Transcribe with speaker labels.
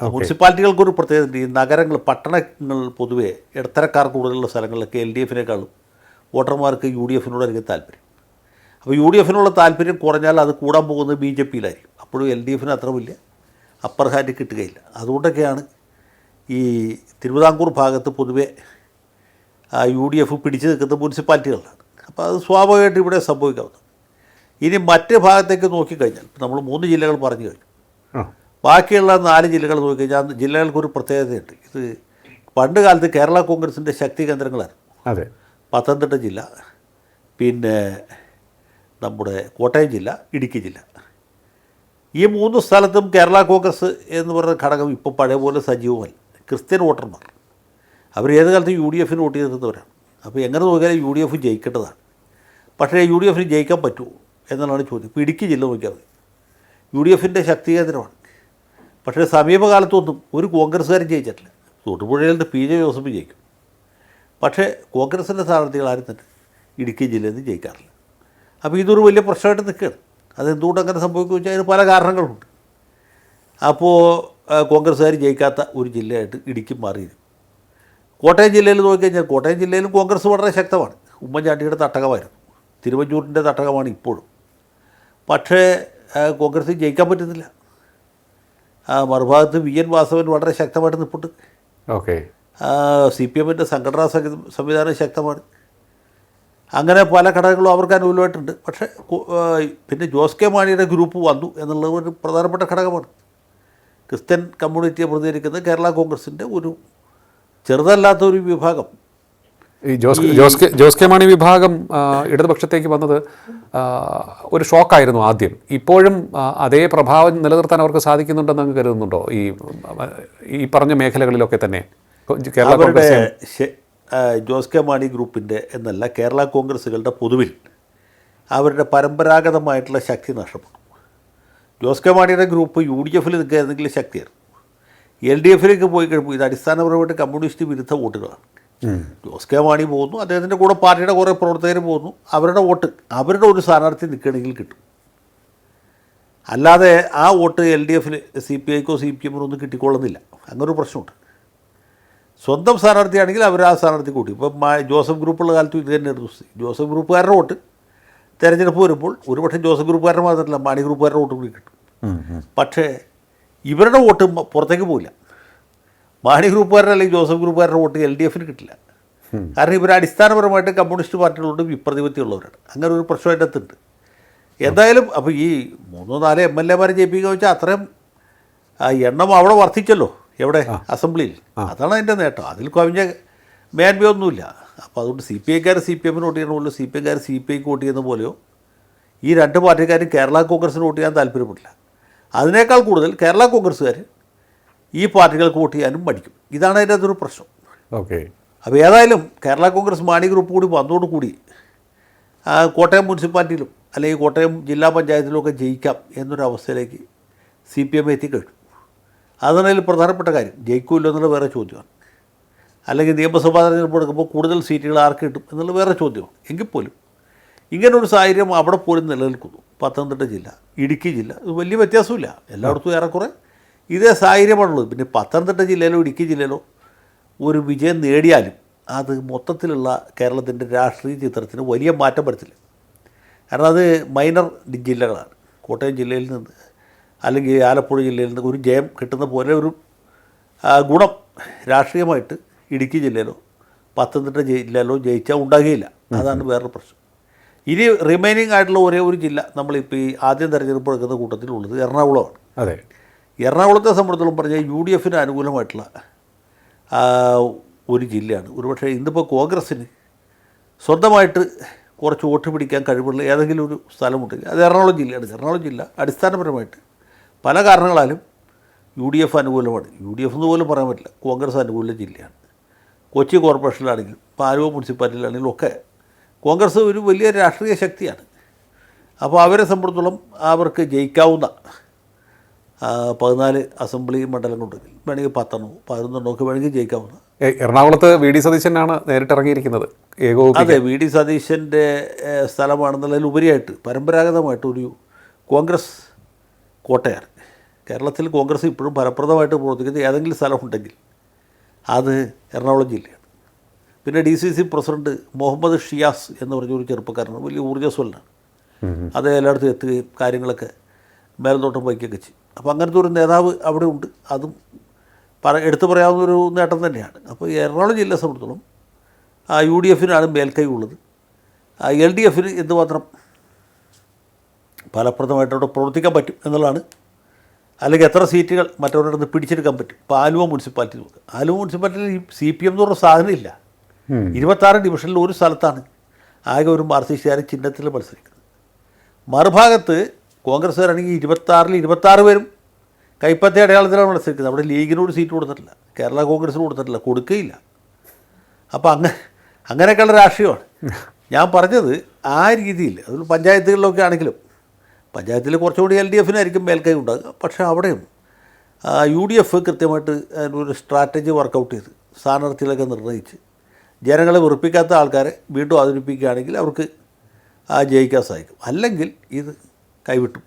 Speaker 1: മുനിസിപ്പാലിറ്റികൾക്കൊരു പ്രത്യേകത ഈ നഗരങ്ങൾ പട്ടണങ്ങൾ പൊതുവേ ഇടത്തരക്കാർ കൂടുതലുള്ള സ്ഥലങ്ങളിലൊക്കെ എൽ ഡി എഫിനേക്കാളും വോട്ടർമാർക്ക് യു ഡി എഫിനോടായിരിക്കും താല്പര്യം. അപ്പോൾ യു ഡി എഫിനുള്ള താല്പര്യം കുറഞ്ഞാൽ അത് കൂടാൻ പോകുന്നത് ബി ജെ പിയിലായിരിക്കും. അപ്പോഴും എൽ ഡി എഫിന് അത്ര വലിയ അപ്പർ ഹാൻഡ് കിട്ടുകയില്ല. അതുകൊണ്ടൊക്കെയാണ് ഈ തിരുവിതാംകൂർ ഭാഗത്ത് പൊതുവെ യു ഡി എഫ് പിടിച്ചു നിൽക്കുന്ന മുനിസിപ്പാലിറ്റികളിലാണ്. അപ്പോൾ അത് സ്വാഭാവികമായിട്ട് ഇവിടെ സംഭവിക്കാവുന്നത് ഇനി മറ്റ് ഭാഗത്തേക്ക് നോക്കിക്കഴിഞ്ഞാൽ നമ്മൾ മൂന്ന് ജില്ലകൾ പറഞ്ഞു കഴിഞ്ഞു. ബാക്കിയുള്ള നാല് ജില്ലകൾ നോക്കിക്കഴിഞ്ഞാൽ ജില്ലകൾക്കൊരു പ്രത്യേകതയുണ്ട്. ഇത് പണ്ട് കാലത്ത് കേരള കോൺഗ്രസിന്റെ ശക്തി കേന്ദ്രങ്ങളായിരുന്നു.
Speaker 2: അതെ.
Speaker 1: പത്തനംതിട്ട ജില്ല പിന്നെ നമ്മുടെ കോട്ടയം ജില്ല ഇടുക്കി ജില്ല. ഈ മൂന്ന് സ്ഥലത്തും കേരള കോൺഗ്രസ് എന്ന് പറയുന്ന ഘടകം ഇപ്പോൾ പഴയ പോലെ സജീവമല്ല. ക്രിസ്ത്യൻ വോട്ടർമാർ. അവർ ഏത് കാലത്തും യു ഡി എഫിന് വോട്ട് ചെയ്തിരുന്നവരാണ്. അപ്പോൾ എങ്ങനെ നോക്കിയാലും യു ഡി എഫ് ജയിക്കേണ്ടതാണ്. പക്ഷേ യു ഡി എഫിന് ജയിക്കാൻ പറ്റുമോ എന്നുള്ളതാണ് ചോദ്യം. ഇപ്പോൾ ഇടുക്കി ജില്ല നോക്കിയാൽ മതി. യു ഡി എഫിന്റെ ശക്തി കേന്ദ്രമാണ്. പക്ഷേ സമീപകാലത്തൊന്നും ഒരു കോൺഗ്രസ്സുകാരും ജയിച്ചിട്ടില്ല. തൊടുപുഴയിൽ നിന്ന് പി ജെ ജോസഫ് ജയിക്കും. പക്ഷേ കോൺഗ്രസിന്റെ സ്ഥാനാർത്ഥികൾ ആരും തന്നെ ഇടുക്കി ജില്ലയിൽ നിന്ന് ജയിക്കാറില്ല. അപ്പോൾ ഇതൊരു വലിയ പ്രശ്നമായിട്ട് നിൽക്കുകയാണ്. അതെന്തുകൊണ്ട് അങ്ങനെ സംഭവിക്കുമെന്ന് വെച്ചാൽ അതിന് പല കാരണങ്ങളുണ്ട്. അപ്പോൾ കോൺഗ്രസ്സുകാർ ജയിക്കാത്ത ഒരു ജില്ലയായിട്ട് ഇടുക്കി മാറിയിരുന്നു കോട്ടയം ജില്ലയിൽ നോക്കിക്കഴിഞ്ഞാൽ കോട്ടയം ജില്ലയിലും കോൺഗ്രസ് വളരെ ശക്തമാണ്. ഉമ്മൻചാണ്ടിയുടെ തട്ടകമായിരുന്നു. തിരുവഞ്ചൂരിന്റെ തട്ടകമാണ് ഇപ്പോഴും. പക്ഷേ കോൺഗ്രസ് ജയിക്കാൻ പറ്റുന്നില്ല. മറുഭാഗത്ത് വി എൻ വാസവൻ വളരെ ശക്തമായിട്ട് നിൽപ്പുണ്ട്
Speaker 2: ഓക്കെ.
Speaker 1: സി പി എമ്മിന്റെ സംഘടനാ സംവിധാനം ശക്തമാണ്. അങ്ങനെ പല ഘടകങ്ങളും അവർക്ക് അനുകൂലമായിട്ടുണ്ട്. പക്ഷേ പിന്നെ ജോസ് കെ മാണിയുടെ ഗ്രൂപ്പ് വന്നു എന്നുള്ളത് ഒരു പ്രധാനപ്പെട്ട ഘടകമാണ്. ക്രിസ്ത്യൻ കമ്മ്യൂണിറ്റിയെ പ്രതികരിക്കുന്നത് കേരള കോൺഗ്രസിന്റെ ഒരു ചെറുതല്ലാത്ത ഒരു വിഭാഗം
Speaker 2: ഈ ജോസ് ജോസ് കെ ജോസ് കെ മാണി വിഭാഗം ഇടതുപക്ഷത്തേക്ക് വന്നത് ഒരു ഷോക്കായിരുന്നു ആദ്യം. ഇപ്പോഴും അതേ പ്രഭാവം നിലനിർത്താൻ അവർക്ക് സാധിക്കുന്നുണ്ടെന്ന് അങ്ങ് കരുതുന്നുണ്ടോ? ഈ ഈ പറഞ്ഞ മേഖലകളിലൊക്കെ തന്നെ. കേരള കോൺഗ്രസ്
Speaker 1: ജോസ് കെ മാണി ഗ്രൂപ്പിന്റെ എന്നല്ല കേരള കോൺഗ്രസ്സുകളുടെ പൊതുവിൽ അവരുടെ പരമ്പരാഗതമായിട്ടുള്ള ശക്തി നഷ്ടപ്പെട്ടു. ജോസ് കെ മാണിയുടെ ഗ്രൂപ്പ് യു ഡി എഫിൽ നിൽക്കുകയായിരുന്നെങ്കിൽ ശക്തിയായിരുന്നു. എൽ ഡി എഫിലേക്ക് പോയി കഴിയുമ്പോൾ ഇത് അടിസ്ഥാനപരമായിട്ട് കമ്മ്യൂണിസ്റ്റ് വിരുദ്ധ വോട്ടുകളാണ്. ജോസ് കെ മാണി പോകുന്നു അദ്ദേഹത്തിന്റെ കൂടെ പാർട്ടിയുടെ കുറേ പ്രവർത്തകർ പോകുന്നു. അവരുടെ വോട്ട് അവരുടെ ഒരു സ്ഥാനാർത്ഥി നിൽക്കുകയാണെങ്കിൽ കിട്ടും. അല്ലാതെ ആ വോട്ട് എൽ ഡി എഫിൽ സി പി ഐക്കോ സി പി എമ്മിനോ ഒന്നും കിട്ടിക്കൊള്ളുന്നില്ല. അങ്ങനൊരു പ്രശ്നമുണ്ട്. സ്വന്തം സ്ഥാനാർത്ഥിയാണെങ്കിൽ അവർ ആ സ്ഥാനാർത്ഥി കൂട്ടി. ഇപ്പം ജോസഫ് ഗ്രൂപ്പുള്ള കാലത്തും ഇത് തന്നെയായിരുന്നു ജോസഫ് ഗ്രൂപ്പുകാരുടെ വോട്ട് തെരഞ്ഞെടുപ്പ് വരുമ്പോൾ ഒരുപക്ഷെ ജോസഫ് ഗ്രൂപ്പുകാരുടെ മാത്രമല്ല മാണി ഗ്രൂപ്പുകാരുടെ വോട്ട് കൂടി കിട്ടും. പക്ഷേ ഇവരുടെ വോട്ട് പുറത്തേക്ക് പോവില്ല. മാണി ഗ്രൂപ്പുകാരുടെ അല്ലെങ്കിൽ ജോസഫ് ഗ്രൂപ്പുകാരുടെ വോട്ട് എൽ ഡി എഫിന് കിട്ടില്ല. കാരണം ഇവർ അടിസ്ഥാനപരമായിട്ട് കമ്മ്യൂണിസ്റ്റ് പാർട്ടികളോട് വിപ്രതിപത്തിയുള്ളവരാണ്. അങ്ങനെ ഒരു പ്രശ്നമായിട്ട് എത്തുന്നുണ്ട് എന്തായാലും അപ്പോൾ ഈ മൂന്നോ നാലോ എം എൽ എമാരെ ജയിപ്പിക്കുക വെച്ചാൽ അത്രയും എണ്ണം അവിടെ വർദ്ധിച്ചല്ലോ എവിടെ? അസംബ്ലിയിൽ. അതാണ് അതിന്റെ നേട്ടം. അതിൽ കവിഞ്ഞ മേന്മയൊന്നുമില്ല. അപ്പോൾ അതുകൊണ്ട് സി പി ഐക്കാർ സി പി എമ്മിന് വോട്ട് ചെയ്യുന്ന പോലെ സി പി ഐക്കാർ സി പി ഐക്ക് വോട്ട് ചെയ്യുന്ന പോലെയോ ഈ രണ്ട് പാർട്ടിക്കാരും കേരള കോൺഗ്രസിന് വോട്ട് ചെയ്യാൻ താല്പര്യപ്പെടില്ല. അതിനേക്കാൾ കൂടുതൽ കേരള കോൺഗ്രസ്സുകാർ ഈ പാർട്ടികൾക്ക് വോട്ട് ചെയ്യാനും മടിക്കും. ഇതാണ് അതിന്റെ അതൊരു പ്രശ്നം.
Speaker 2: ഓക്കെ.
Speaker 1: അപ്പോൾ ഏതായാലും കേരള കോൺഗ്രസ് മാണി ഗ്രൂപ്പ് കൂടി വന്നതോടുകൂടി ആ, കോട്ടയം മുനിസിപ്പാലിറ്റിയിലും അല്ലെങ്കിൽ കോട്ടയം ജില്ലാ പഞ്ചായത്തിലുമൊക്കെ ജയിക്കാം എന്നൊരവസ്ഥയിലേക്ക് സി പി എം എത്തിക്കഴിഞ്ഞു. അതാണ് അതിൽ പ്രധാനപ്പെട്ട കാര്യം. ജയിക്കൂല്ലോ എന്നുള്ള വേറെ ചോദ്യമാണ്. അല്ലെങ്കിൽ നിയമസഭാ തെരഞ്ഞെടുപ്പ് എടുക്കുമ്പോൾ കൂടുതൽ സീറ്റുകൾ ആർക്ക് കിട്ടും എന്നുള്ള വേറെ ചോദ്യമാണ്. എങ്കിൽ പോലും ഇങ്ങനൊരു സാഹചര്യം അവിടെ പോലും നിലനിൽക്കുന്നു. പത്തനംതിട്ട ജില്ല ഇടുക്കി ജില്ല ഇത് വലിയ വ്യത്യാസമില്ല. എല്ലായിടത്തും ഏറെക്കുറെ ഇതേ സാഹചര്യമാണുള്ളത്. പിന്നെ പത്തനംതിട്ട ജില്ലയിലോ ഇടുക്കി ജില്ലയിലോ ഒരു വിജയം നേടിയാലും അത് മൊത്തത്തിലുള്ള കേരളത്തിന്റെ രാഷ്ട്രീയ ചിത്രത്തിന് വലിയ മാറ്റം വരത്തില്ല. കാരണം അത് മൈനർ ജില്ലകളാണ്. കോട്ടയം ജില്ലയിൽ നിന്ന് അല്ലെങ്കിൽ ആലപ്പുഴ ജില്ലയിൽ നിന്ന് ഒരു ജയം കിട്ടുന്ന പോലെ ഒരു ഗുണം രാഷ്ട്രീയമായിട്ട് ഇടുക്കി ജില്ലയിലോ പത്തനംതിട്ട ജില്ലയിലോ ജയിച്ചാൽ ഉണ്ടാകുകയില്ല. അതാണ് വേറൊരു പ്രശ്നം. ഇനി റിമൈനിങ് ആയിട്ടുള്ള ഒരേ ഒരു ജില്ല നമ്മളിപ്പോൾ ഈ ആദ്യം തെരഞ്ഞെടുപ്പ് എടുക്കുന്ന കൂട്ടത്തിലുള്ളത് എറണാകുളമാണ്.
Speaker 2: അതെ.
Speaker 1: എറണാകുളത്തെ സംബന്ധിച്ചോളം പറഞ്ഞാൽ യു ഡി എഫിന് അനുകൂലമായിട്ടുള്ള ഒരു ജില്ലയാണ്. ഒരുപക്ഷെ ഇന്നിപ്പോൾ കോൺഗ്രസ്സിന് സ്വന്തമായിട്ട് കുറച്ച് വോട്ട് പിടിക്കാൻ കഴിവുള്ള ഏതെങ്കിലും ഒരു സ്ഥലമുണ്ടെങ്കിൽ അത് എറണാകുളം ജില്ലയാണ്. എറണാകുളം ജില്ല അടിസ്ഥാനപരമായിട്ട് പല കാരണങ്ങളാലും യു ഡി എഫ് അനുകൂലമാണ്. യു ഡി എഫ് എന്ന് പോലും പറയാൻ പറ്റില്ല. കോൺഗ്രസ് അനുകൂല ജില്ലയാണ്. കൊച്ചി കോർപ്പറേഷനിലാണെങ്കിലും പാലുവ മുനിസിപ്പാലിറ്റിയിലാണെങ്കിലും ഒക്കെ കോൺഗ്രസ് ഒരു വലിയ രാഷ്ട്രീയ ശക്തിയാണ്. അപ്പോൾ അവരെ സംബന്ധിച്ചിടത്തോളം അവർക്ക് ജയിക്കാവുന്ന പതിനാല് അസംബ്ലി മണ്ഡലങ്ങളുണ്ടെങ്കിൽ വേണമെങ്കിൽ പത്തെണ്ണോ പതിനൊന്നെണ്ണോ ഒക്കെ വേണമെങ്കിൽ ജയിക്കാവുന്ന.
Speaker 2: എറണാകുളത്ത് വി ഡി സതീശനാണ് നേരിട്ടിറങ്ങിയിരിക്കുന്നത്. ഇറങ്ങിയിരിക്കുന്നത്
Speaker 1: അതെ വി ഡി സതീശന്റെ സ്ഥലമാണെന്നുള്ളതിൽ ഉപരിയായിട്ട് പരമ്പരാഗതമായിട്ട് ഒരു കോൺഗ്രസ് കോട്ടയാണ് കേരളത്തിൽ കോൺഗ്രസ് ഇപ്പോഴും ഫലപ്രദമായിട്ട് പ്രവർത്തിക്കുന്ന ഏതെങ്കിലും സ്ഥലമുണ്ടെങ്കിൽ അത് എറണാകുളം ജില്ലയാണ്. പിന്നെ D C C president Muhammad Shiyas എന്ന് പറഞ്ഞ ഒരു ചെറുപ്പക്കാരനാണ് വലിയ ഊർജസ്വലനാണ്. അത് എല്ലായിടത്തും എത്തുകയും കാര്യങ്ങളൊക്കെ മേൽനോട്ടം വഹിക്കുകയൊക്കെ ചെയ്യും. അപ്പോൾ അങ്ങനത്തെ ഒരു നേതാവ് അവിടെ ഉണ്ട്. അതും പറ എടുത്തു പറയാവുന്ന ഒരു നേട്ടം തന്നെയാണ്. അപ്പോൾ എറണാകുളം ജില്ലയെ സംബന്ധിച്ചോളം ആ യു ഡി എഫിനാണ് മേൽക്കൈ ഉള്ളത് ആ എൽ ഡി എഫിന് എന്തുമാത്രം ഫലപ്രദമായിട്ട് അവിടെ പ്രവർത്തിക്കാൻ പറ്റും എന്നുള്ളതാണ്. അല്ലെങ്കിൽ എത്ര സീറ്റുകൾ മറ്റവരുടെ നിന്ന് പിടിച്ചെടുക്കാൻ പറ്റും. ഇപ്പോൾ ആലുവ മുനിസിപ്പാലിറ്റി നോക്കുക ആലുവ മുനിസിപ്പാലിറ്റിയിൽ ഈ സി പി എം എന്ന് പറഞ്ഞ സാധനം ഇല്ല. ഇരുപത്താറ് ഡിവിഷനിൽ ഒരു സ്ഥലത്താണ് ആകെ ഒരു മാർക്സിസ്റ്റുകാരൻ ചിഹ്നത്തിൽ മത്സരിക്കുന്നത്. മറുഭാഗത്ത് കോൺഗ്രസ്സുകാരാണെങ്കിൽ ഇരുപത്താറിൽ ഇരുപത്താറ് പേരും കൈപ്പത്തി അടയാളത്തിലാണ് മത്സരിക്കുന്നത്. അവിടെ ലീഗിനോട് സീറ്റ് കൊടുത്തിട്ടില്ല. കേരള കോൺഗ്രസ്സിന് കൊടുത്തിട്ടില്ല. കൊടുക്കുകയില്ല അപ്പോൾ അങ്ങ അങ്ങനെയൊക്കെയുള്ള രാഷ്ട്രീയമാണ്. ഞാൻ പറഞ്ഞത് ആ രീതിയിൽ അത് പഞ്ചായത്തുകളിലൊക്കെ ആണെങ്കിലും പഞ്ചായത്തിൽ കുറച്ചുകൂടി എൽ ഡി എഫിനായിരിക്കും മേൽക്കൈ ഉണ്ടാകുക പക്ഷേ അവിടെയും യു ഡി എഫ് കൃത്യമായിട്ട് അതിനൊരു സ്ട്രാറ്റജി വർക്കൗട്ട് ചെയ്ത് സ്ഥാനാർത്ഥികളൊക്കെ നിർണയിച്ച് ജനങ്ങളെ വെറുപ്പിക്കാത്ത ആൾക്കാരെ വീണ്ടും അവതരിപ്പിക്കുകയാണെങ്കിൽ അവർക്ക് ജയിക്കാൻ സാധിക്കും. അല്ലെങ്കിൽ ഇത് கைவிட்டு